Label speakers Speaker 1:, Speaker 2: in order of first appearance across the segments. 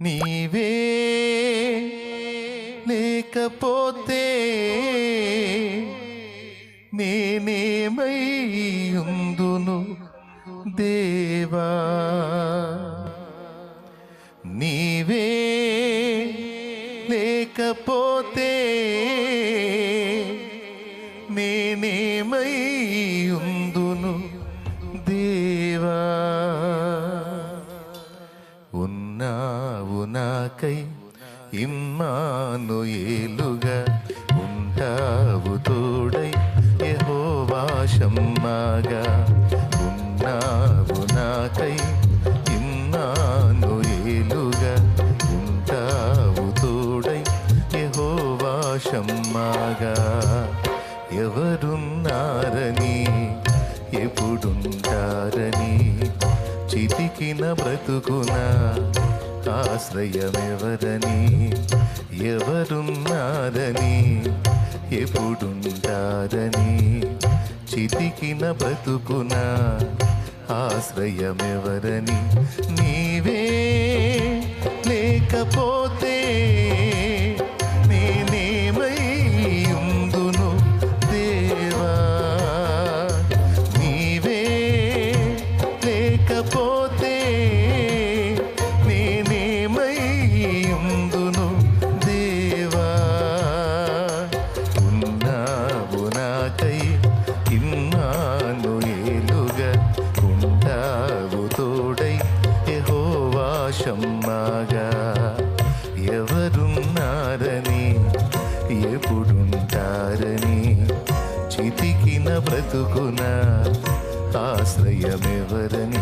Speaker 1: నీవే లేకపోతే నేనేమై ఉందును దేవా? నీవే లేకపోతే ఉన్నావు నాకై ఇమ్మాను ఏలుగా ఉంటావు తోడై యహోవాశమ్మాగా ఉన్నావు నాకై ఇమ్మాను ఏలుగా ఉంటావు తోడై యహోవాశమ్మాగా చితికిన బ్రతుకున ఆశ్రయమెవరని ఎవరున్నారని ఎప్పుడుంటారని చితికిన బ్రతుకున ఆశ్రయమెవరని నీ మాగా ఎవరున్నారని ఎప్పుడుంటారని? చితికిన బ్రతుకున ఆశ్రయమెవరని?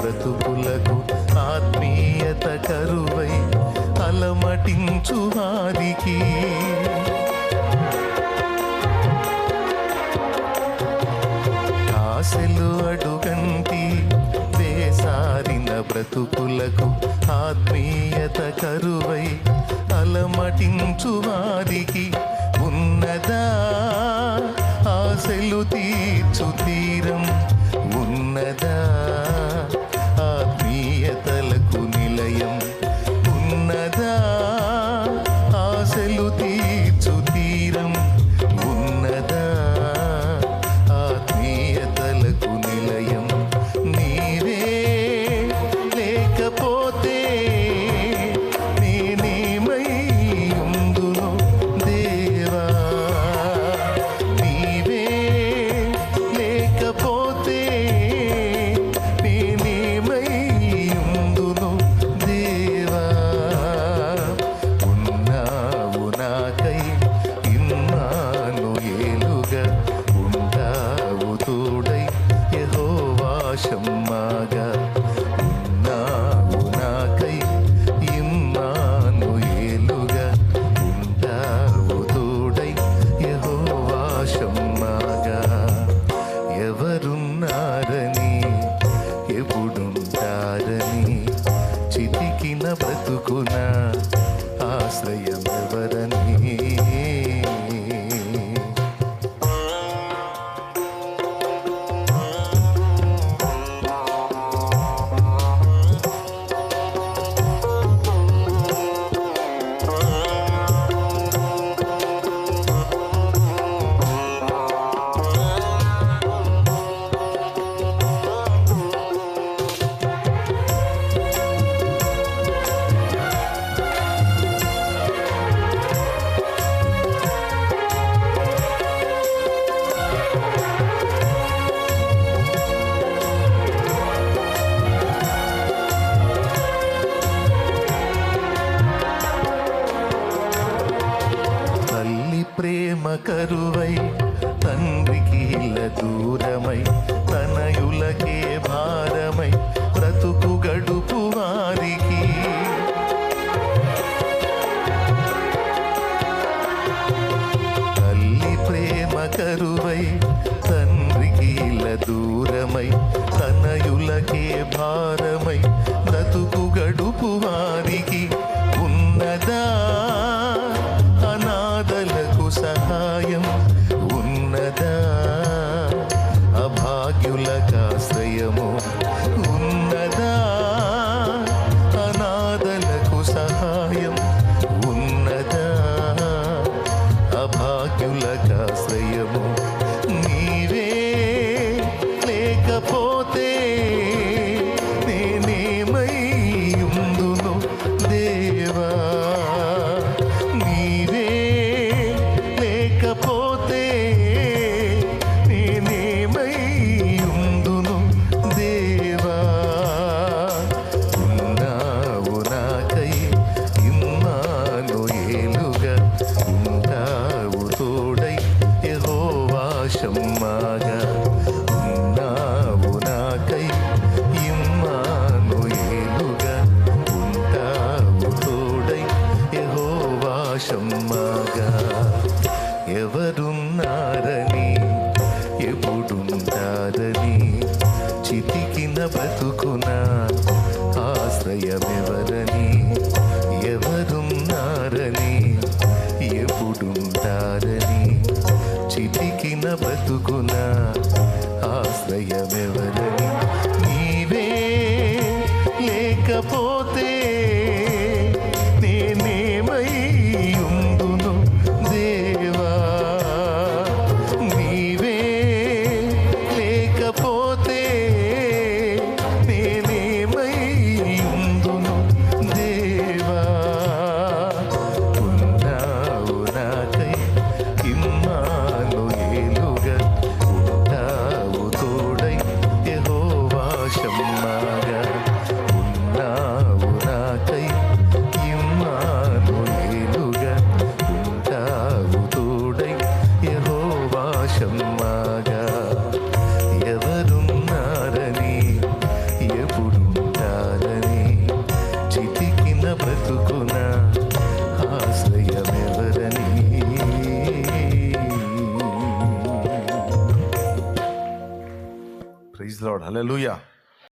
Speaker 1: బ్రతుకులకు ఆత్మీయత కరువై అలమటించు వారికి ఆశలు అడుగంటి వేసారిన బ్రతుకులకు ఆత్మీయత కరువై అలమటించు వారికి ఉన్నదా ఆశలు తీర్చు తీరం? ఉన్నదా యహోవాశమ్మాగా ఉన్నావు నాకై ఇమ్మాను ఏలుగా. ఉంటావు తోడై యహోవాశమ్మాగా ఎవరున్నారని ఎప్పుడుంటారని చితికిన బ్రతుకునా? కరువై తండ్రికి ఇల్ల దూరమై తనయులకే భారమై బ్రతుకు గడుపు వారికి. తల్లి ప్రేమ కరువై తండ్రికి ఇల్ల దూరమై తనయులకే భార హృదయమెవరని ఎవరున్నారని ఎప్పుడుంటారని చిటికిన బతుకున ఆశ్రయమెవరని? నీవే లేకపోతే Hallelujah.